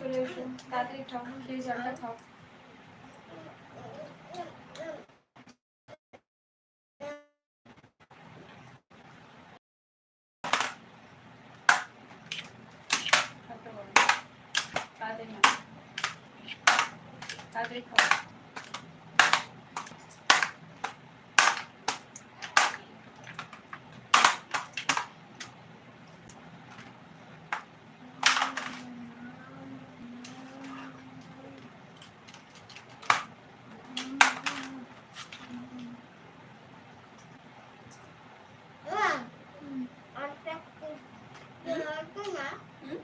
চলে এসো তাড়াতাড়ি খাও খেয়ে জলটা খাও খাটটা বড়। তাড়াতাড়ি নাও। তাড়াতাড়ি খাও হুম?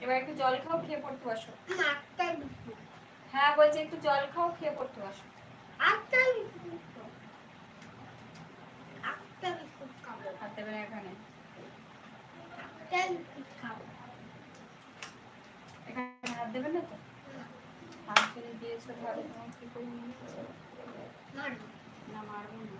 এবার একটু জল খাও খেয়ে পড়তে বসো। হ্যাঁ বলছি একটু জল খাও খেয়ে পড়তে বসো। এখানে। হাত দেবে না তো? হাত যদি দিয়েছ তাহলে কি করে না মারবো না।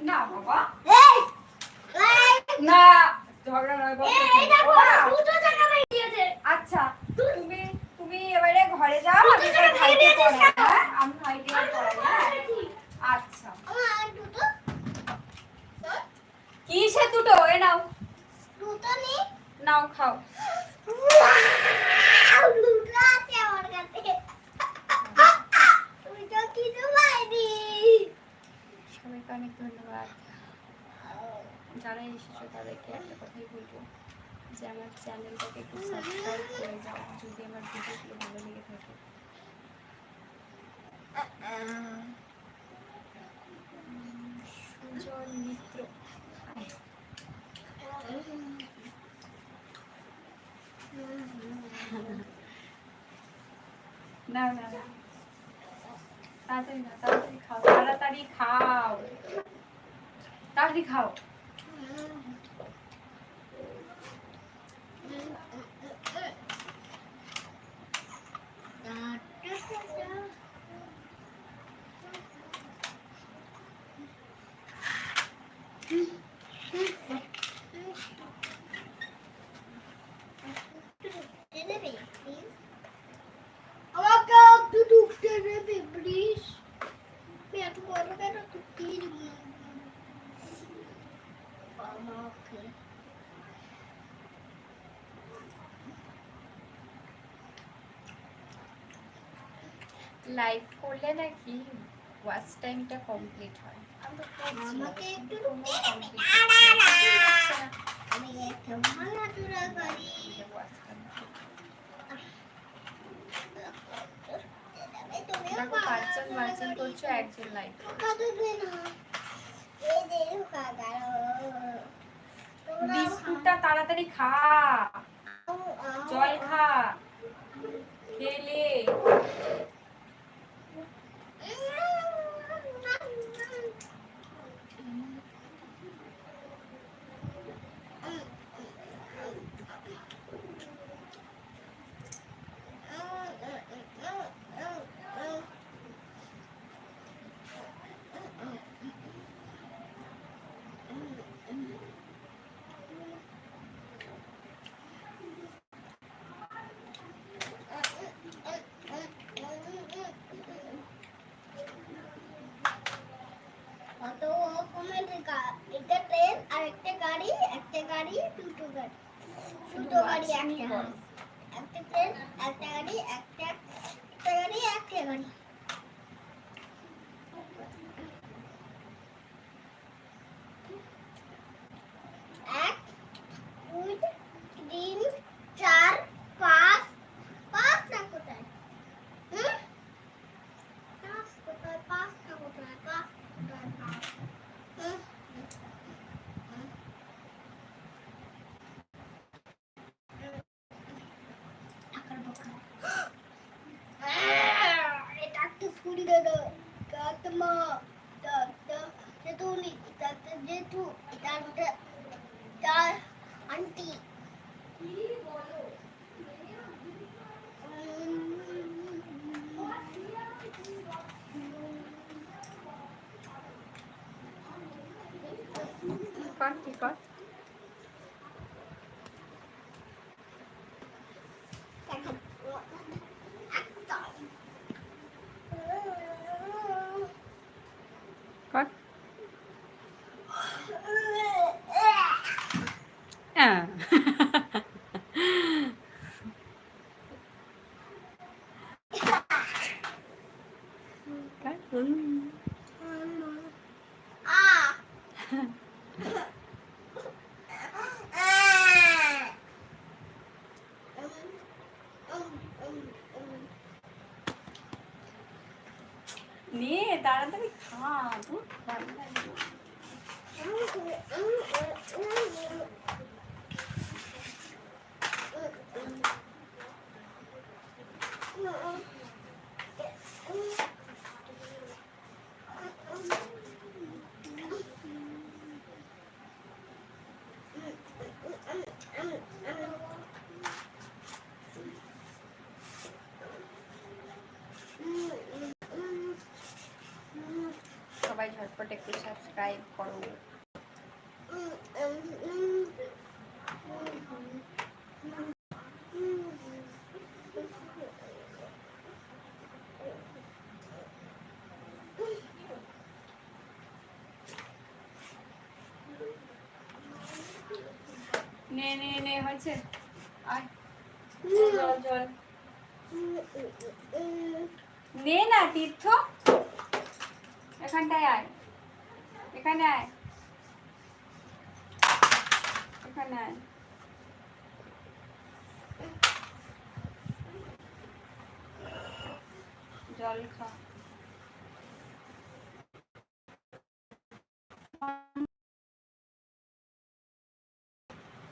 না বাবা। না ঝগড়া নয় আচ্ছা তুমি তুমি এবারে ঘরে যাও আমি ভাইকে পড়াই হ্যাঁ? আমি ভাইকে পড়াই হ্যাঁ? আচ্ছা। দুটো। কিসে দুটো? এ নাও। দুটো নাও খাও দুটো আছে আমার কাছে তুমি তো কিছু পাইনি সবাইকে অনেক ধন্যবাদ। যারা এসেছ তাদেরকে একটা কথাই বলব যে আমার চ্যানেলটাকে একটু সাবস্ক্রাইব করে যাও, যদি আমার ভিডিওগুলো ভালো লেগে থাকে। সুজন মিত্র। না না না। তাড়াতাড়ি না, তাড়াতাড়ি। তাড়াতাড়ি খাও। তাড়াতাড়ি খাও। লাইভ করলে নাকি ওয়াচ টাইমটা কমপ্লিট হয়? একজন বিস্কুটটা তাড়াতাড়ি খা। জল খা। খেলে গাড়ি দুটো গাড়ি। দুটো গাড়ি একটা একটা ট্রেন একটা গাড়ি একটা একটা গাড়ি একটা গাড়ি এক দুই তিন চার পাঁচ পাঁচ না কোথায় হুম পাঁচ কোথায় পাঁচটা কোথায় পাঁচ কোথায় পাঁচ হুম টাকার বোকা এটা একটা ছুরি দাদা এটা মা এটা জেঠুনি এটা একটা জেঠু এটা একটা এটা আন্টি কর কি কর কর হ্যাঁ কর হুম। Ah. নে তাড়াতাড়ি খা ধুর, ভালো লাগে না। ঝটপট একটু সাবস্ক্রাইব করো। নে নে নে, হয়েছে। আয়। জল জল নে না, তীর্থ। এখানটায় আয়। এখানে আয়। এখানে আয়। জল খা।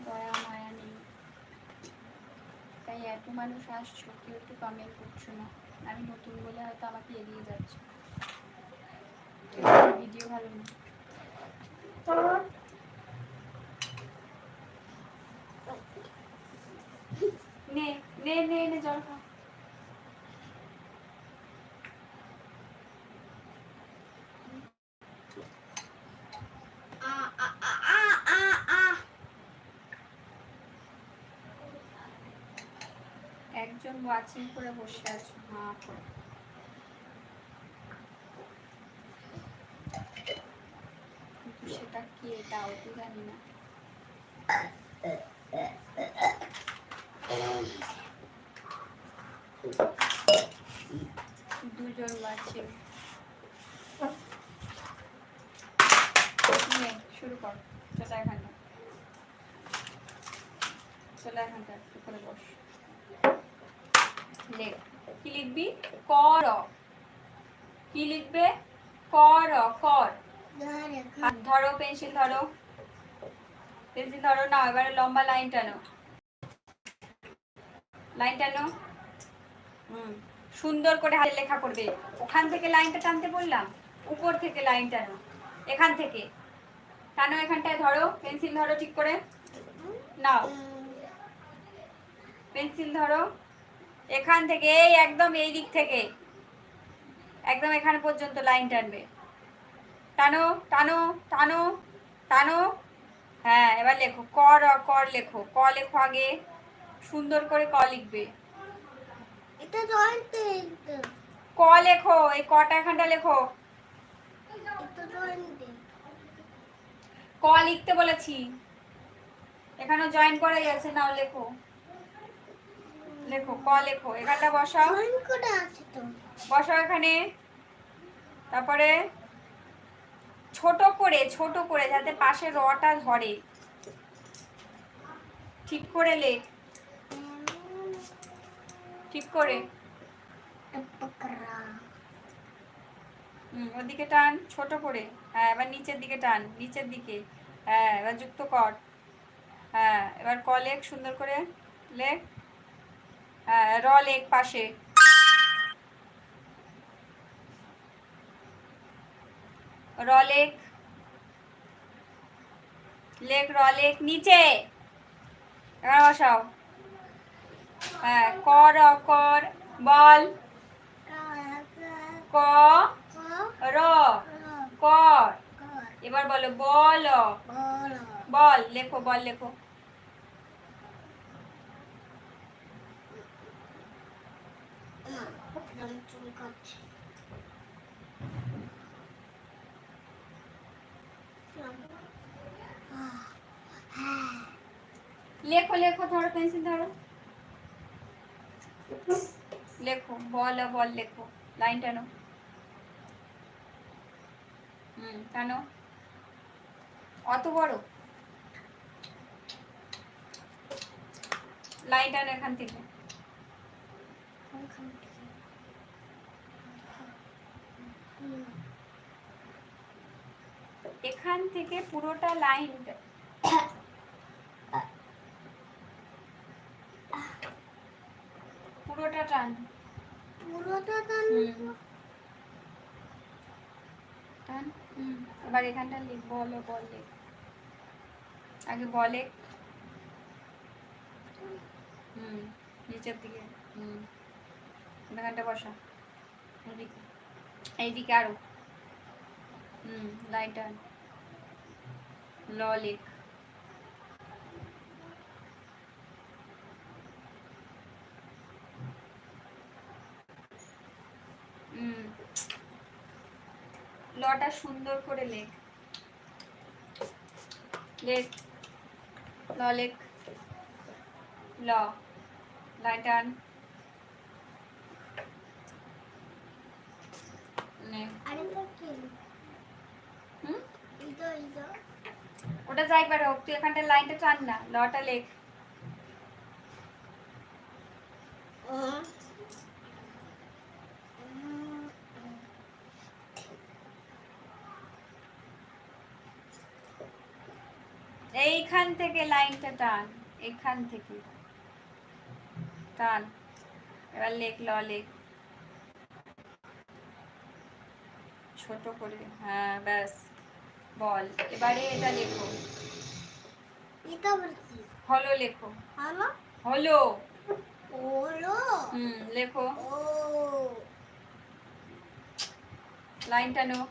দয়া, মায়া নেই। তাই এত মানুষ আসছো, কেউ একটু কমেন্ট করছ না। আমি নতুন বলে হয়তো আমাকে এড়িয়ে যাচ্ছে। ভিডিও ভালো না। নে নে নে নে জল খা। একজন ওয়াচিং করে বসে আছো হ্যাঁ করে। কি এটাও তো জানি না। দুজন শুরু কর। চলে এখানটা চলে এখানটা একটু করে বস। লেখ কি লিখবি? কর কি লিখবে? কর কর। ধরে, পেন্সিল ধরো। পেন্সিল ধরো না এবারে লম্বা লাইন টানো। লাইন টানো। হুম, সুন্দর করে হাতে লেখা করবে। ওখান থেকে লাইনটা টানতে বললাম, উপর থেকে লাইন টানো। এখান থেকে। টানো এখানটায়, ধরো, পেন্সিল ধরো ঠিক করে। নাও। পেন্সিল ধরো। এখান থেকে, এই একদম এই দিক থেকে। একদম এখানে পর্যন্ত লাইন টানবে। টানো টানো টানো টানো। হ্যাঁ এবার লেখো। কর কর লেখো। ক লেখো আগে। সুন্দর করে ক লিখবে। এটা জয়েন্ট ক লেখো এই কটা এখানটা লেখো। ক লিখতে বলেছি। এখানেও জয়েন করাই আছে নাও লেখো। লেখো ক লেখো। এখানটা বসাও। বসাও এখানে। তারপরে ছোট করে ছোট করে যাতে পাশে রটা ধরে। ঠিক করে লেখ ঠিক করে। ওদিকে টান, ছোট করে। হ্যাঁ এবার নিচের দিকে টান, নিচের দিকে। হ্যাঁ এবার যুক্ত কর। হ্যাঁ এবার ক লেখ সুন্দর করে লেখ। হ্যাঁ র লেখ পাশে। র লেখ লেখ র লেখ নিচে। এবার বসাও। হ্যাঁ কর কর বল। ক, র কর এবার বলো, বল। বল, লেখো বল, লেখো। কাটছে। লেখো ধরো পেন্সিল ধরো লেখো বল বল লেখো লাইন টানো হুম টানো অত বড় লাইন টানো এখান থেকে এখান থেকে পুরোটা লাইন পুরোটা টান। পুরোটা। টান? হুম। এবার এখানটা লিখ বলো বল লিখ। আগে বলে হুম নিচের দিকে। হুম। এখানটা বসা। এদিকে। এইদিকে আরও। হুম লাইন টান। ল লিখ হুম লটা সুন্দর করে লেখ। লেখ। ল লেখ। ল। লাইন টান। নে। আরেকটা কি? হুম? এটা এটা ওটা যাই পারে হোক তুই এখানটা লাইনটা টান না লটা লেখ। এইখান থেকে লাইনটা টান এখান থেকে। টান। এবার লেখ ল লেখ। ছোট করে হ্যাঁ ব্যাস বল। এবারে এটা লেখো। এটা কি? হলো লেখো। হলো? হলো। ওলো হুম লেখো। ও। লাইন টানো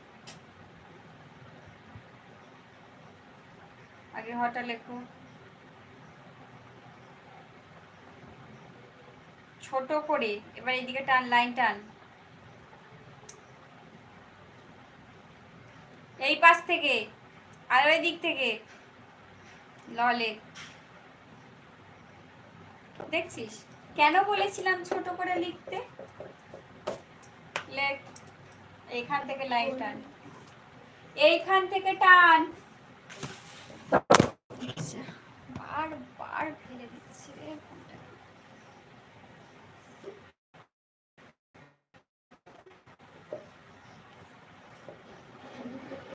আগে হটা লেখো ছোট করে, এবার এইদিকে টান, লাইন টান। এই পাশ থেকে, আর ওই দিক থেকে। ললে। দেখছিস? কেন বলেছিলাম ছোট করে লিখতে? লেখ। এইখান থেকে লাইন টান। এইখান থেকে টান। বার ফেলে দিচ্ছে।